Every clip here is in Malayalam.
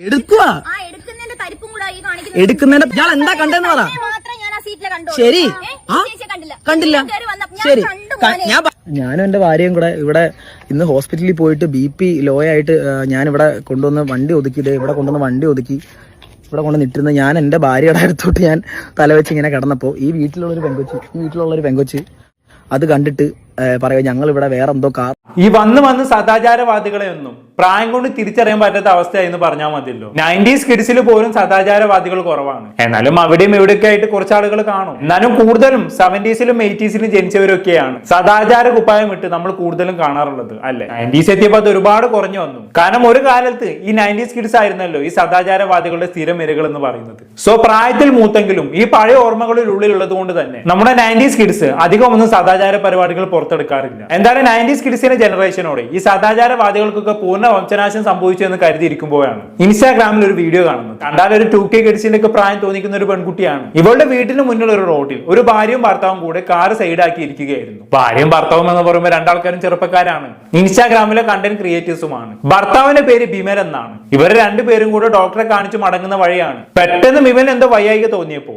എടുക്കുക എടുക്കുന്നതിന്റെ എടുക്കുന്നതിന്റെ എന്താ കണ്ടെന്ന് പറ. ഞാൻ. ശരി. കണ്ടില്ല. ഞാൻ ഞാൻ ശരി. ഞാൻ ഞാനും എന്റെ ഭാര്യയും കൂടെ ഇവിടെ ഇന്ന് ഹോസ്പിറ്റലിൽ പോയിട്ട് ബി പി ലോ ആയിട്ട് ഞാൻ ഇവിടെ കൊണ്ടുവന്ന് വണ്ടി ഒതുക്കി ദേ ഇവിടെ കൊണ്ടുവന്ന് വണ്ടി ഒതുക്കി ഇവിടെ കൊണ്ട് നിട്ടിരുന്ന ഞാൻ എന്റെ ഭാര്യയുടെ അടുത്തോട്ട് ഞാൻ തലവെച്ച് ഇങ്ങനെ കിടന്നപ്പോ ഈ വീട്ടിലുള്ള ഒരു പെങ്കൊച്ച് ഈ വീട്ടിലുള്ളൊരു പെങ്കൊച്ച് അത് കണ്ടിട്ട് പറയുക ഞങ്ങൾ ഇവിടെ വേറെ എന്തോ കാർ ഈ വന്ന് വന്ന് സദാചാരവാദികളെ ഒന്നും പ്രായം കൊണ്ട് തിരിച്ചറിയാൻ പറ്റാത്ത അവസ്ഥയായിരുന്നു പറഞ്ഞാൽ മതിയല്ലോ. നയന്റീസ് കിഡ്സിൽ പോലും സദാചാരവാദികൾ കുറവാണ്. എന്നാലും അവിടെയും ഇവിടെയൊക്കെ ആയിട്ട് കുറച്ച് ആളുകൾ കാണും. എന്നാലും കൂടുതലും സെവന്റീസിലും എയ്റ്റീസിലും ജനിച്ചവരൊക്കെയാണ്. സദാചാര കുപ്പായം ഇട്ട് നമ്മൾ കൂടുതലും കാണാറുള്ളത് അല്ലെ? നയന്റീസ് എത്തിയപ്പോൾ അത് ഒരുപാട് കുറഞ്ഞു വന്നു. കാരണം ഒരു കാലത്ത് ഈ നയന്റീസ് കിഡ്സ് ആയിരുന്നല്ലോ ഈ സദാചാരവാദികളുടെ സ്ഥിരം ഇരകൾ എന്ന് പറയുന്നത്. സോ പ്രായത്തിൽ മൂത്തെങ്കിലും ഈ പഴയ ഓർമ്മകളിൽ ഉള്ളിലുള്ളത് കൊണ്ട് തന്നെ നമ്മുടെ നയന്റീസ് കിഡ്സ് അധികം ഒന്നും സദാചാര പരിപാടികൾ പുറത്തെടുക്കാറില്ല. എന്തായാലും നയന്റീസ് കിഡ്സിന്റെ ജനറേഷനോടെ ഈ സദാചാരവാദികൾക്കൊക്കെ പൂർണ വംശനാശം സംഭവിച്ചു എന്ന് കരുതിയിരിക്കുമ്പോഴാണ്. ഇൻസ്റ്റാഗ്രാമിൽ ഒരു വീഡിയോ കാണുന്നത്. കണ്ടാൽ ഒരു ടു കെ കിഡ്സിന്റെ പ്രായം തോന്നിക്കുന്ന ഒരു പെൺകുട്ടിയാണ്. ഇവളുടെ വീട്ടിന് മുന്നിലുള്ള ഒരു റോഡിൽ ഒരു ഭാര്യയും ഭർത്താവും കൂടെ കാർ സൈഡാക്കി ഇരിക്കുകയായിരുന്നു. ഭാര്യയും ഭർത്താവും എന്ന് പറയുമ്പോൾ രണ്ടാൾക്കാരും ചെറുപ്പക്കാരാണ്. ഇൻസ്റ്റാഗ്രാമിലെ കണ്ടന്റ് ക്രിയേറ്റേഴ്സുമാണ് ഭർത്താവിന്റെ പേര് ബിമൽ എന്നാണ്. ഇവർ രണ്ടുപേരും കൂടെ ഡോക്ടറെ കാണിച്ചു മടങ്ങുന്ന വഴിയാണ്. പെട്ടെന്ന് ബിമൽ എന്തോ വയ്യായിക തോന്നിയപ്പോ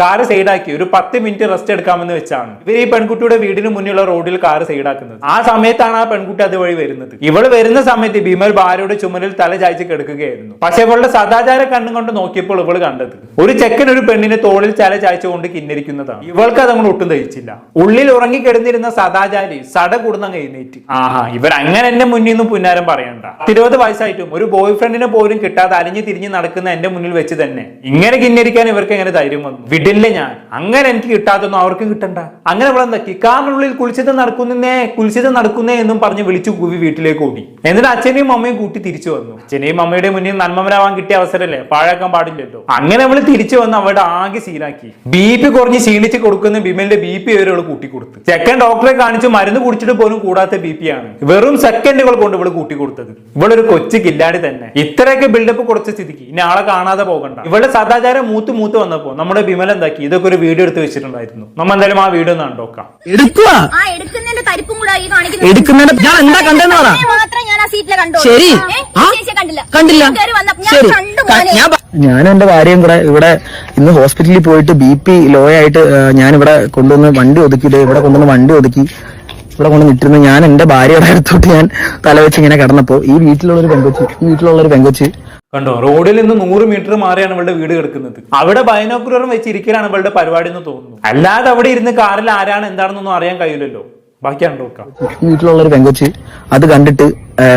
കാറ് സൈഡാക്കി ഒരു പത്ത് മിനിറ്റ് റെസ്റ്റ് എടുക്കാമെന്ന് വെച്ചാണ്. ഇവർ ഈ പെൺകുട്ടിയുടെ വീടിന് മുന്നിലുള്ള റോഡിൽ കാറ് സൈഡാക്കുന്നത്. ആ സമയത്താണ് ആ പെൺകുട്ടി അതുവഴി വരുന്നത്. ഇവൾ വരുന്ന സമയത്ത് ഭീമൽ ഭാര്യയുടെ ചുമലിൽ തല ചായ്ച്ച് കിടക്കുകയായിരുന്നു. പക്ഷെ ഇവളുടെ സദാചാര കണ്ണും കൊണ്ട് നോക്കിയപ്പോൾ ഇവൾ കണ്ടത്. ഒരു ചെക്കൻ ഒരു പെണ്ണിനെ തോളിൽ തല ചായ്ച്ചുകൊണ്ട് കിന്നിരിക്കുന്നതാണ്. ഇവൾക്ക് അതങ്ങോട്ട് ഒട്ടും ദഹിച്ചില്ല. ഉള്ളിൽ ഉറങ്ങി കിടന്നിരുന്ന സദാചാരി സട കൂടുന്നങ്ങ് എഴുന്നേറ്റ്. ആഹാ ഇവർ അങ്ങനെ എന്റെ മുന്നിൽ നിന്നും പുന്നാരം പറയണ്ട. ഇരുപത് വയസ്സായിട്ടും ഒരു ബോയ് ഫ്രണ്ടിനെ പോലും കിട്ടാതെ അലിഞ്ഞു തിരിഞ്ഞ് നടക്കുന്ന എന്റെ മുന്നിൽ വെച്ച് തന്നെ ഇങ്ങനെ കിന്നിരിക്കാൻ ഇവർക്ക് എങ്ങനെ ധൈര്യം വന്നു? വിടില്ല ഞാൻ. അങ്ങനെ എനിക്ക് കിട്ടാത്തൊന്നും അവർക്കും കിട്ടണ്ട. അങ്ങനെ ഇവിടെ എന്താ കിക്കാറിനുള്ളിൽ കുളിച്ചത് നടക്കുന്നേ കുളിച്ചത് നടക്കുന്നേ എന്നും പറഞ്ഞ് വിളിച്ചു കൂവി വീട്ടിലേക്ക് ഓടി. എന്നിട്ട് അച്ഛനെയും അമ്മയും കൂട്ടി തിരിച്ചു വന്നു. അച്ഛനെയും അമ്മയുടെ മുന്നിൽ നന്മമരാവാൻ കിട്ടിയ അവസരമല്ലേ? പാഴാക്കാൻ പാടില്ലല്ലോ. അങ്ങനെ അവൾ തിരിച്ചു വന്ന് അവിടെ ആകെ സീനാക്കി ബി പി കുറഞ്ഞ് ക്ഷീണിച്ച് കൊടുക്കുന്ന ബിമലിന്റെ ബി പി വരെ കൂട്ടി കൊടുത്തു ചെക്കൻ ഡോക്ടറെ കാണിച്ച് മരുന്ന് കുടിച്ചിട്ട് പോലും കൂടാത്ത ബി പി ആണ്. വെറും സെക്കൻഡുകൾ കൊണ്ട് ഇവൾ കൂട്ടി കൊടുത്തത് ഇവളൊരു കൊച്ചു കില്ലാടി തന്നെ. ഇത്രയൊക്കെ ബിൽഡപ്പ് കൊടുത്ത സ്ഥിതിക്ക്. ഇനി ആളെ കാണാതെ പോകണ്ട. ഇവളുടെ സദാചാരം മൂത്ത് മൂത്ത് വന്നപ്പോ നമ്മുടെ ബിമൽ എന്താക്കി? ഇതൊക്കെ ഒരു വീഡിയോ എടുത്ത് വെച്ചിട്ടുണ്ടായിരുന്നു. നമ്മ എന്തായാലും ആ വീഡിയോ ഒന്ന് കണ്ടോക്കാം എടുക്കുന്നതിന്റെ തരിപ്പും കൂടെ ഈ കാണിക്കുന്നത് എടുക്കുന്നതിന്റെ ഇയാൾ എന്താ കണ്ടെന്ന് പറ. ഞാൻ ആ സീറ്റിലെ. ശരി. കണ്ടില്ല. കണ്ടില്ല. ഞാൻ ഞാൻ ശരി. ഞാൻ എന്റെ ഭാര്യയും കൂടെ ഇവിടെ ഇന്ന് ഹോസ്പിറ്റലിൽ പോയിട്ട് ബി പി ലോ ആയിട്ട് ഞാൻ ഇവിടെ കൊണ്ടുവന്ന് വണ്ടി ഒതുക്കി. ഇവിടെ കൊണ്ടുവന്ന് വണ്ടി ഒതുക്കി. ഇവിടെ കൊണ്ട് നിട്ടിരുന്ന ഞാൻ എന്റെ ഭാര്യയുടെ അടുത്തോട്ട് ഞാൻ തലവെച്ച് ഇങ്ങനെ കിടന്നപ്പോ ഈ വീട്ടിലുള്ളൊരു പെങ്കൊച്ച് ഈ വീട്ടിലുള്ളൊരു പെങ്കൊച്ച് കണ്ടോ? റോഡിൽ നിന്ന് നൂറ് മീറ്റർ മാറിയാണ് ഇവളുടെ വീട് കിടക്കുന്നത്. അവിടെ ബൈനോക്കുലറും വെച്ചിരിക്കലാണ് ഇവളുടെ പരിപാടി എന്ന് തോന്നുന്നു. അല്ലാതെ അവിടെ ഇരുന്ന് കാറിൽ ആരാണ് എന്താണെന്നൊന്നും അറിയാൻ കഴിയില്ലല്ലോ. ബാക്കിയാണ് നോക്കാം. വീട്ടിലുള്ള ഒരു പെങ്കൊച്ചി അത് കണ്ടിട്ട്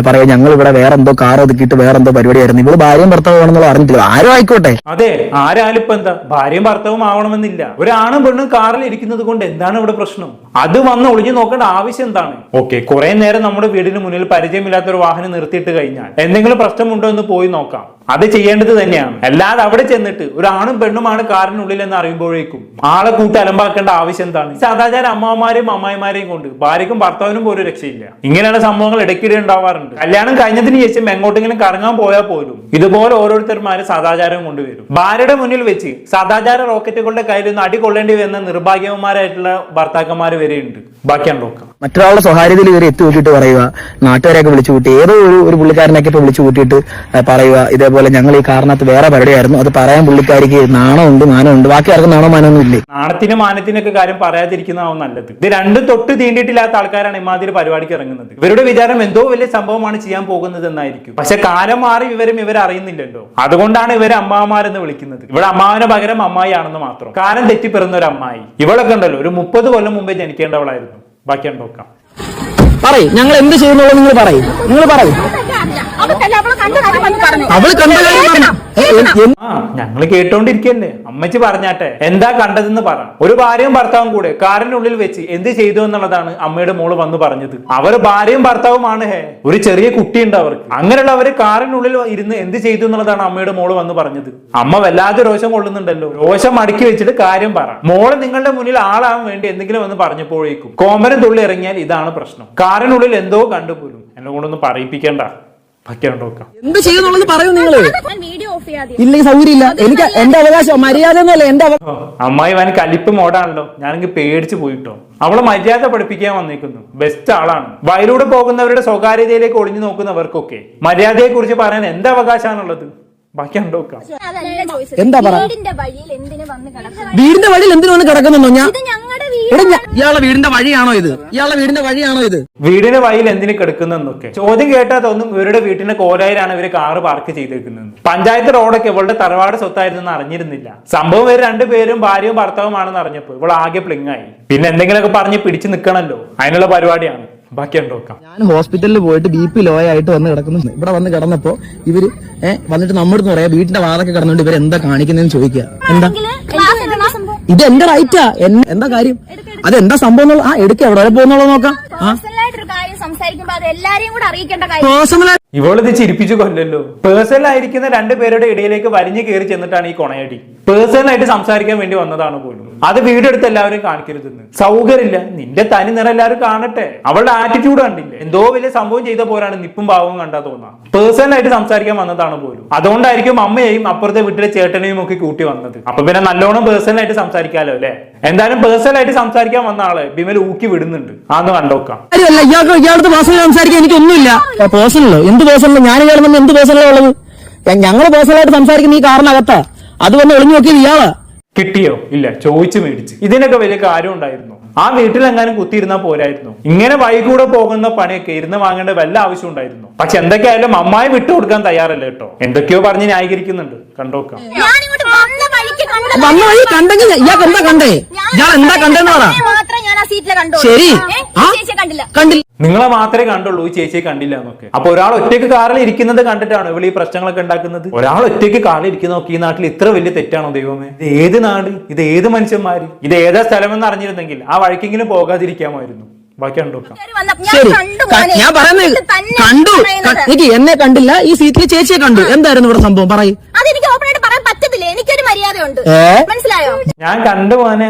പറയാ ഞങ്ങൾ ഇവിടെ വേറെ എന്തോ കാർ ഒതുക്കിയിട്ട് വേറെ എന്തോ പരിപാടിയായിരുന്നു. ഇവൾ ഭാര്യയും ഭർത്താവും ആണെന്നുള്ള അറിഞ്ഞിട്ടില്ല. ആരും ആയിക്കോട്ടെ? അതെ ആരാലും ഇപ്പൊ എന്താ? ഭാര്യയും ഭർത്താവും ആവണമെന്നില്ല. ഒരാണും പെണ്ണും കാറിൽ ഇരിക്കുന്നത് കൊണ്ട് എന്താണ് ഇവിടെ പ്രശ്നം? അത് വന്ന് ഒളിഞ്ഞു നോക്കേണ്ട ആവശ്യം എന്താണ്? ഓക്കെ കുറെ നേരം നമ്മുടെ വീടിന് മുന്നിൽ പരിചയമില്ലാത്ത ഒരു വാഹനം നിർത്തിയിട്ട് കഴിഞ്ഞാൽ എന്തെങ്കിലും പ്രശ്നമുണ്ടോ എന്ന് പോയി നോക്കാം. അത് ചെയ്യേണ്ടത് തന്നെയാണ്. അല്ലാതെ അവിടെ ചെന്നിട്ട് ഒരു പെണ്ണുമാണ് കാറിനുള്ളിൽ എന്ന് അറിയുമ്പോഴേക്കും ആളെ കൂട്ടി അലമ്പാക്കേണ്ട ആവശ്യം എന്താണ്? സദാചാര അമ്മമാരെയും അമ്മായിമാരെയും കൊണ്ട് ഭാര്യക്കും ഭർത്താവിനും പോലും രക്ഷയില്ല. ഇങ്ങനെയുള്ള സംഭവങ്ങൾ ഇടയ്ക്കിടെ ഉണ്ടാവാറുണ്ട്. കല്യാണം കഴിഞ്ഞതിന് ശേഷം എങ്ങോട്ടെങ്കിലും കറങ്ങാൻ പോയാൽ പോലും ഇതുപോലെ ഓരോരുത്തർമാര് സദാചാരം കൊണ്ടുവരും. ഭാര്യയുടെ മുന്നിൽ വെച്ച് സദാചാര റോക്കറ്റുകളുടെ കയ്യിൽ നിന്ന് അടി കൊള്ളേണ്ടി വരുന്ന നിർഭാഗ്യവന്മാരായിട്ടുള്ള ഭർത്താക്കന്മാർ വരെയുണ്ട്. ബാക്കിയാണ് നോക്കാം. മറ്റൊരാളുടെ സ്വകാര്യതയിൽ ഇവരെ എത്തി നോക്കിയിട്ട് പറയുക നാട്ടുകാരെയൊക്കെ വിളിച്ചു കൂട്ടി ഏതോ ഒരു ഒരു വിളിച്ചു കൂട്ടിയിട്ട് പറയുക ഇതേപോലെ ഞങ്ങൾ ഈ കാരണത്ത് വേറെ പരിപാടിയായിരുന്നു. അത് പറയാൻ പുള്ളിക്കാരിക്ക് നാണമുണ്ട് മാനമുണ്ട് ബാക്കി ആർക്കും നാണോ മാനമൊന്നും ഇല്ലേ? നാണത്തിനും മാനത്തിനൊക്കെ കാര്യം പറയാതിരിക്കുന്നതാവും നല്ലത്. ഇത് രണ്ടും തൊട്ട് തീണ്ടിയിട്ടില്ലാത്ത ആൾക്കാരാണ് ഇമാതിരി പരിപാടിക്ക് ഇറങ്ങുന്നത്. ഇവരുടെ വിചാരം എന്തോ വലിയ സംഭവമാണ് ചെയ്യാൻ പോകുന്നത് എന്നായിരിക്കും. പക്ഷെ കാലം മാറി ഇവരും ഇവർ അറിയുന്നില്ലല്ലോ. അതുകൊണ്ടാണ് ഇവരെ അമ്മാമാരെന്ന് വിളിക്കുന്നത്. ഇവിടെ അമ്മാവിന് പകരം അമ്മായി ആണെന്ന് മാത്രം. കാലം തെറ്റിപ്പിറന്ന ഒരു അമ്മായി. ഇവളൊക്കെ ഉണ്ടല്ലോ ഒരു മുപ്പത് കൊല്ലം മുമ്പേ ജനിക്കേണ്ടവളായിരുന്നു. ബാക്കി നോക്കാം. പറയും ഞങ്ങൾ എന്ത് ചെയ്യുന്നുള്ളൂ നിങ്ങൾ പറയും. നിങ്ങൾ പറയും. അവൾ കണ്ട കാര്യം ആ ഞങ്ങൾ കേട്ടോണ്ടിരിക്കല്ലേ. അമ്മച്ചി പറഞ്ഞാട്ടെ എന്താ കണ്ടതെന്ന് പറ. ഒരു ഭാര്യയും ഭർത്താവും കൂടെ കാറിനുള്ളിൽ വെച്ച് എന്ത് ചെയ്തു എന്നുള്ളതാണ് അമ്മയുടെ മോൾ വന്ന് പറഞ്ഞത്. അവർ ഭാര്യയും ഭർത്താവുമാണ് ഹേ. ഒരു ചെറിയ കുട്ടിയുണ്ട് അവർക്ക്. അങ്ങനെയുള്ളവര് കാറിനുള്ളിൽ ഇരുന്ന് എന്ത് ചെയ്തു എന്നുള്ളതാണ് അമ്മയുടെ മോൾ വന്ന് പറഞ്ഞത്. അമ്മ വല്ലാതെ രോഷം കൊള്ളുന്നുണ്ടല്ലോ. രോഷം മടക്കി വെച്ചിട്ട് കാര്യം പറ. മോൾ നിങ്ങളുടെ മുന്നിൽ ആളാവാൻ വേണ്ടി എന്തെങ്കിലും വന്ന് പറഞ്ഞപ്പോഴേക്കും കോമരം തുള്ളി ഇറങ്ങിയാൽ ഇതാണ് പ്രശ്നം. കാറിനുള്ളിൽ എന്തോ കണ്ടുപോലും. എന്നെ കൊണ്ടൊന്നും പറയിപ്പിക്കണ്ട. എന്ത് ചെയ്യുന്നുള്ളത് പറയൂ നിങ്ങൾ. ഞാൻ വീഡിയോ ഓഫ് ചെയ്യാതെ. ഇല്ലെങ്കിൽ സൗകര്യം എനിക്ക് എന്റെ അവകാശം മര്യാദ ഒന്നുമല്ല എന്റെ അമ്മായി വൻ കലിപ്പ് മോഡാണല്ലോ. ഞാനെങ്കിൽ പേടിച്ചു പോയിട്ടോ. അവളെ മര്യാദ പഠിപ്പിക്കാൻ വന്നിരിക്കുന്നു ബെസ്റ്റ് ആളാണ്. വയലൂടെ പോകുന്നവരുടെ സ്വകാര്യതയിലേക്ക് ഒളിഞ്ഞു നോക്കുന്നവർക്കൊക്കെ മര്യാദയെ കുറിച്ച് പറയാൻ എന്ത് അവകാശമാണുള്ളത്? ബാക്കി എന്താ പറ? വീടിന്റെ വഴിയിൽ എന്തിനു വന്ന് കിടക്കുന്നുണ്ടോ വീടിന്റെ വഴിയിൽ എന്തിനു വന്ന് കിടക്കുന്നോ ഞാൻ ഇയാളെ വീടിന്റെ വഴിയാണോ ഇത്? ഇയാളെ വീടിന്റെ വഴിയാണോ ഇത്? വീടിന്റെ വഴിയിൽ എന്തിനു കിടക്കുന്നൊക്കെ ചോദ്യം കേട്ടാൽ തോന്നും ഇവരുടെ വീട്ടിന്റെ കോലായിലാണ് ഇവർ കാറ് പാർക്ക് ചെയ്തേക്കുന്നത്. പഞ്ചായത്ത് റോഡൊക്കെ ഇവളുടെ തറവാട് സ്വത്തായിരുന്നു അറിഞ്ഞിരുന്നില്ല. സംഭവം ഇവർ രണ്ടുപേരും ഭാര്യയും ഭർത്താവുമാണെന്ന് അറിഞ്ഞപ്പോ ഇവൾ ആകെ പ്ലിങ്ങായി പിന്നെ എന്തെങ്കിലുമൊക്കെ പറഞ്ഞ് പിടിച്ചു നിൽക്കണല്ലോ അതിനുള്ള പരിപാടിയാണ്. ഞാൻ ഹോസ്പിറ്റലിൽ പോയിട്ട് ബി പി ലോ ആയിട്ട് വന്ന് കിടക്കുന്നു ഇവിടെ വന്ന് കിടന്നപ്പോ ഇവർ ഏഹ് വന്നിട്ട് നമ്മുടെ അടുത്ത് പറയാ വീടിന്റെ വാതൊക്കെ കിടന്നുകൊണ്ട് ഇവർ എന്താ കാണിക്കുന്നതെന്ന് ചോദിക്കുക എന്താ? ഇത് എന്റെ റൈറ്റാ. എന്താ കാര്യം? അതെന്താ സംഭവം ആ എടുക്ക എവിടെ വരെ പോകുന്നുള്ളത് നോക്കാം. ഇവളിത് ചിരിപ്പിച്ചു കൊല്ലല്ലോ. പേഴ്സണൽ ആയിരിക്കുന്ന രണ്ടുപേരുടെ ഇടയിലേക്ക് വലിഞ്ഞു കയറി ചെന്നിട്ടാണ് ഈ കൊണയടി. പേഴ്സണൽ ആയിട്ട് സംസാരിക്കാൻ വേണ്ടി വന്നതാണ് പോലും. അത് വീഡിയോ എടുത്ത് എല്ലാവരും കാണിക്കരുതെന്ന്. സൗകര്യമില്ല. നിന്റെ തനി നിറം എല്ലാവരും കാണട്ടെ. അവളുടെ ആറ്റിറ്റ്യൂഡ് കണ്ടില്ല? എന്തോ വലിയ സംഭവം ചെയ്ത പോലാണ് നിപ്പും ഭാവവും കണ്ടാ തോന്നാ. പേഴ്സണൽ ആയിട്ട് സംസാരിക്കാൻ വന്നതാണ് പോലും. അതുകൊണ്ടായിരിക്കും അമ്മയെയും അപ്പുറത്തെ വീട്ടിലെ ചേട്ടനെയും ഒക്കെ കൂട്ടി വന്നത്. അപ്പൊ പിന്നെ നല്ലോണം പേഴ്സണൽ ആയിട്ട് സംസാരിക്കാലോ അല്ലെ? എന്തായാലും പേഴ്സണൽ ആയിട്ട് സംസാരിക്കാൻ വന്ന ആളെ ബിമൽ ഊക്കി വിടുന്നുണ്ട്. ആന്ന് കണ്ടോക്കാം ഇയാളുടെ പേഴ്സണൽ സംസാരിക്കാൻ എനിക്കൊന്നുമില്ല. പേഴ്സണലോ എന്ത് പേഴ്സണലോ ഞാൻ ഇയാൾ എന്ത് പേഴ്സണലോ ഉള്ളത്? ഞങ്ങൾ പേഴ്സണലായിട്ട് സംസാരിക്കുന്ന ഈ കാറിനകത്താ. അത് വന്ന് ഒളിഞ്ഞു നോക്കിയത് ഇയാളാ. കിട്ടിയോ? ഇല്ല ചോദിച്ചു മേടിച്ച്. ഇതിനൊക്കെ വലിയ കാര്യം ഉണ്ടായിരുന്നു. ആ വീട്ടിലെങ്ങാനും കുത്തിയിരുന്നാൽ പോരായിരുന്നു. ഇങ്ങനെ വൈകൂടെ പോകുന്ന പണിയൊക്കെ ഇരുന്ന് വാങ്ങേണ്ട വല്ല ആവശ്യം ഉണ്ടായിരുന്നു. പക്ഷെ എന്തൊക്കെയായാലും അമ്മായി വിട്ടു കൊടുക്കാൻ തയ്യാറല്ല കേട്ടോ. എന്തൊക്കെയോ പറഞ്ഞ് ന്യായീകരിക്കുന്നുണ്ട്. കണ്ടോക്കാം വന്ന വഴിക്ക് കണ്ട വന്ന വഴി കണ്ടെങ്കിൽ ഇയാൾക്ക് എന്താ കണ്ടേ? ഇയാൾ എന്താ കണ്ടെന്ന് പറ ഞാൻ ആ സീറ്റിലെ കണ്ടു? ശരി. ചേച്ചിയെ കണ്ടില്ല. കണ്ടില്ല. നിങ്ങളെ മാത്രമേ കണ്ടുള്ളൂ ഈ ചേച്ചിയെ കണ്ടില്ല എന്നൊക്കെ. അപ്പൊ ഒരാൾ ഒറ്റയ്ക്ക് കാറിൽ ഇരിക്കുന്നത് കണ്ടിട്ടാണ് ഇവിടെ ഈ പ്രശ്നങ്ങളൊക്കെ ഉണ്ടാക്കുന്നത്? ഒരാൾ ഒറ്റയ്ക്ക് കാറിൽ ഇരിക്കുന്ന നോക്കി ഈ നാട്ടിൽ ഇത്ര വലിയ തെറ്റാണോ ദൈവമേ? ഇത് ഏത് നാട്? ഇത് ഏത് മനുഷ്യന്മാര്? ഇത് ഏതാ സ്ഥലമെന്ന് അറിഞ്ഞിരുന്നെങ്കിൽ ആ വഴിക്കെങ്കിലും പോകാതിരിക്കാമായിരുന്നു. ബാക്കി കണ്ടു ഞാൻ ശരി. കണ്ടു ഞാൻ പറയുന്നത് കണ്ടു. എന്നെ കണ്ടില്ല. ഈ സീറ്റിൽ ചേച്ചിയെ കണ്ടു. എന്തായിരുന്നു ഇവിടെ സംഭവം? പറയും അതെനിക്ക് ഓപ്പൺ ആയിട്ട് പറയാൻ പറ്റത്തില്ല എനിക്കൊരു മര്യാദയുണ്ട്. മനസ്സിലായോ? ഞാൻ കണ്ടു പോനെ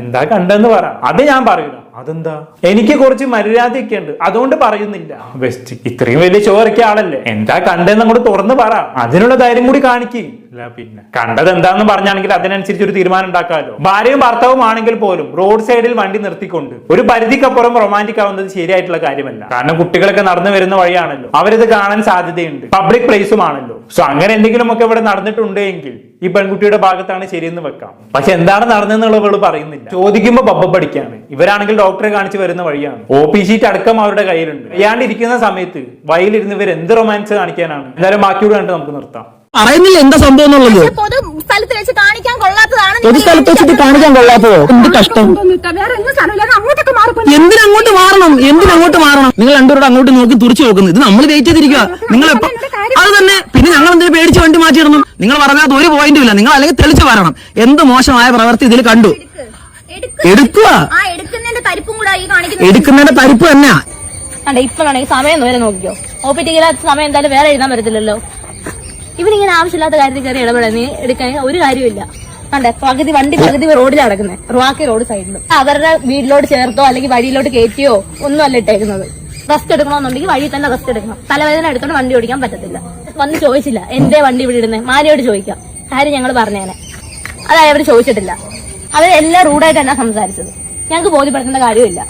എന്താ കണ്ടെന്ന് പറ. അത് ഞാൻ പറയൂല. അതെന്താ? എനിക്ക് കുറച്ച് മര്യാദയൊക്കെ ഉണ്ട്. അതുകൊണ്ട് പറയുന്നില്ല. ബെസ്റ്റ് ഇത്രയും വലിയ ചോരയ്ക്ക് ആളല്ലേ? എന്താ കണ്ടെന്ന് അങ്ങോട്ട് തുറന്ന് പറ. അതിനുള്ള ധൈര്യം കൂടി കാണിക്ക്. അല്ല പിന്നെ. കണ്ടത് എന്താന്ന് പറഞ്ഞാണെങ്കിൽ അതിനനുസരിച്ച് ഒരു തീരുമാനം ഉണ്ടാക്കാമല്ലോ ഭാര്യയും ഭർത്താവും ആണെങ്കിൽ പോലും റോഡ് സൈഡിൽ വണ്ടി നിർത്തിക്കൊണ്ട് ഒരു പരിധിക്കപ്പുറം റൊമാന്റിക് ആവുന്നത് ശരിയായിട്ടുള്ള കാര്യമല്ല. കാരണം കുട്ടികളൊക്കെ നടന്നു വരുന്ന വഴിയാണല്ലോ. അവരിത് കാണാൻ സാധ്യതയുണ്ട്. പബ്ലിക് പ്ലേസും ആണല്ലോ. സോ അങ്ങനെ എന്തെങ്കിലുമൊക്കെ ഇവിടെ നടന്നിട്ടുണ്ട് എങ്കിൽ ഈ പെൺകുട്ടിയുടെ ഭാഗത്താണ് ശരിയെന്ന് വെക്കാം. പക്ഷെ എന്താണ് നടന്നെന്നുള്ളവൾ പറയുന്നില്ല. ചോദിക്കുമ്പോ ബബ്ബ പഠിക്കാണ്. ഇവരാണെങ്കിൽ ഡോക്ടറെ കാണിച്ച് വരുന്ന വഴിയാണ്. ഒ പി ഷീറ്റ് അടക്കം അവരുടെ കയ്യിലുണ്ട്. അയാണ്ടിരിക്കുന്ന സമയത്ത് വയലിരുന്ന് ഇവർ എന്ത് റൊമാൻസ് കാണിക്കാനാണ്? എന്തായാലും ബാക്കിയോട് കണ്ട് നമുക്ക് നിർത്താം. അറിയുന്നില്ല എന്താ സംഭവം എന്നുള്ളത്? പൊതു സ്ഥലത്ത് വെച്ച് കാണിക്കാൻ കൊള്ളാത്തതാണ് പൊതു സ്ഥലത്ത് വെച്ചിട്ട് കാണിക്കാൻ കൊള്ളാത്തതോ? എന്ത് കഷ്ടം? അങ്ങോട്ടൊക്കെ എന്തിനങ്ങോട്ട് മാറണം? എന്തിനങ്ങോട്ട് മാറണം? നിങ്ങൾ രണ്ടുപേരോട് അങ്ങോട്ട് നോക്കി തുറച്ചു നോക്കുന്നു. ഇത് നമ്മൾ വെയിറ്റ് ചെയ്തിരിക്കുക നിങ്ങൾ എപ്പം അത് തന്നെ. പിന്നെ ഞങ്ങൾ എന്തിനു പേടിച്ച് വണ്ടി മാറ്റിയിടണം നിങ്ങൾ പറഞ്ഞാൽ ഒരു പോയിന്റും ഇല്ല. നിങ്ങൾ അല്ലെങ്കിൽ തെളിച്ചു പറയണം. എന്ത് മോശമായ പ്രവൃത്തി ഇതിൽ കണ്ടു? എടുക്കുക ആ എടുക്കുന്നതിന്റെ തരിപ്പും തന്നെയാ ഈ കാണിക്കുന്നത് തരിപ്പ് തന്നെ അതെ ഇപ്പൊ വേണമെങ്കിൽ സമയം വരെ നോക്കിയോ ഒ പി സമയം എന്തായാലും വേറെ എഴുതാൻ പറ്റത്തില്ലല്ലോ. ഇവനിങ്ങനെ ആവശ്യമില്ലാത്ത കാര്യത്തിൽ കയറി ഇടപെടാൻ നീ എടുക്കാൻ ഒരു കാര്യമില്ല കണ്ടേ പകുതി വണ്ടി പകുതി റോഡിൽ നടക്കുന്നത് റുവാക്കി റോഡ് സൈഡിലും അവരുടെ വീട്ടിലോട്ട് ചേർത്തോ അല്ലെങ്കിൽ വഴിയിലോട്ട് കയറ്റിയോ ഒന്നും അല്ല ഇട്ടേക്കുന്നത്. റെസ്റ്റ് എടുക്കണമെന്നുണ്ടെങ്കിൽ വഴി തന്നെ റെസ്റ്റ് എടുക്കണം. തലവേദന എടുത്തോണ്ട് വണ്ടി ഓടിക്കാൻ പറ്റത്തില്ല. വന്ന് ചോദിച്ചില്ല എന്തേ വണ്ടി ഇവിടെ ഇടുന്നത് മാനയോട് ചോദിക്കാം. കാര്യം ഞങ്ങൾ പറഞ്ഞേനെ. അതായത് അവർ ചോദിച്ചിട്ടില്ല. അവർ എല്ലാം റൂഡായിട്ട് തന്നെ സംസാരിച്ചത്. ഞങ്ങൾക്ക് ബോധ്യപ്പെടുത്തേണ്ട കാര്യമില്ല.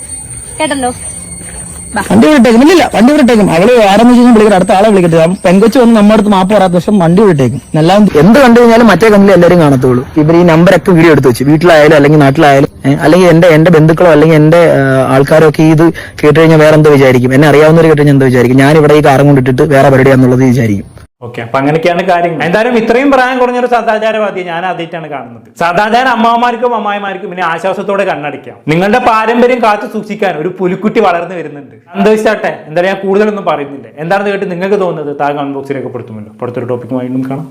കേട്ടല്ലോ? വണ്ടി വിട്ടേക്കും. ഇല്ലില്ല വണ്ടി വിട്ടേക്കും. അവൾ ആരെന്ന് വെച്ചാൽ വിളിക്കട്ടെ അടുത്ത ആളെ വിളിക്കട്ടെ. പെങ്കൊച്ചു വന്ന് നമ്മുടെ അടുത്ത് മാപ്പ് പറയാത്ത പക്ഷെ വണ്ടി വിട്ടേക്കും. എല്ലാം എന്ത് കണ്ടു കഴിഞ്ഞാലും മറ്റേ കണ്ണിൽ എല്ലാവരും കാണത്തുള്ളൂ. ഇവർ ഈ നമ്പറൊക്കെ വീഡിയോ എടുത്ത് വെച്ചു. വീട്ടിലായാലും അല്ലെങ്കിൽ നാട്ടിലായാലും അല്ലെങ്കിൽ എന്റെ എന്റെ ബന്ധുക്കളോ അല്ലെങ്കിൽ എന്റെ ആൾക്കാരോ ഒക്കെ ഇത് കേട്ട് കഴിഞ്ഞാൽ വേറെ എന്ത് വിചാരിക്കും. എന്നെ അറിയാവുന്നവർ കേട്ട് കഴിഞ്ഞാൽ എന്ത് വിചാരിക്കും. ഞാൻ ഇവിടെ ഈ കാറും കൊണ്ടിട്ടിട്ട് വേറെ പരിപാടിയാന്നുള്ളത് വിചാരിക്കും. ഓക്കെ അപ്പൊ അങ്ങനെയൊക്കെയാണ് കാര്യങ്ങൾ എന്തായാലും ഇത്രയും പ്രായം കുറഞ്ഞൊരു സദാചാരവാദിയെ ഞാൻ ആദ്യമായിട്ടാണ് കാണുന്നത്. സദാചാര അമ്മമാർക്കും അമ്മായിമാർക്കും പിന്നെ ആശ്വാസത്തോടെ കണ്ണടിക്കാം നിങ്ങളുടെ പാരമ്പര്യം കാത്തു സൂക്ഷിക്കാൻ ഒരു പുലിക്കുട്ടി വളർന്നു വരുന്നുണ്ട്. സന്തോഷിച്ചാട്ടെ എന്തായാലും ഞാൻ കൂടുതലൊന്നും പറയുന്നില്ല. എന്താണെന്ന് കേട്ട് നിങ്ങൾക്ക് തോന്നുന്നത് താഴെ കമന്റ് ബോക്സിൽ രേഖപ്പെടുത്തുമല്ലോ. അടുത്തൊരു ടോപ്പിക്കുമായി കാണാം.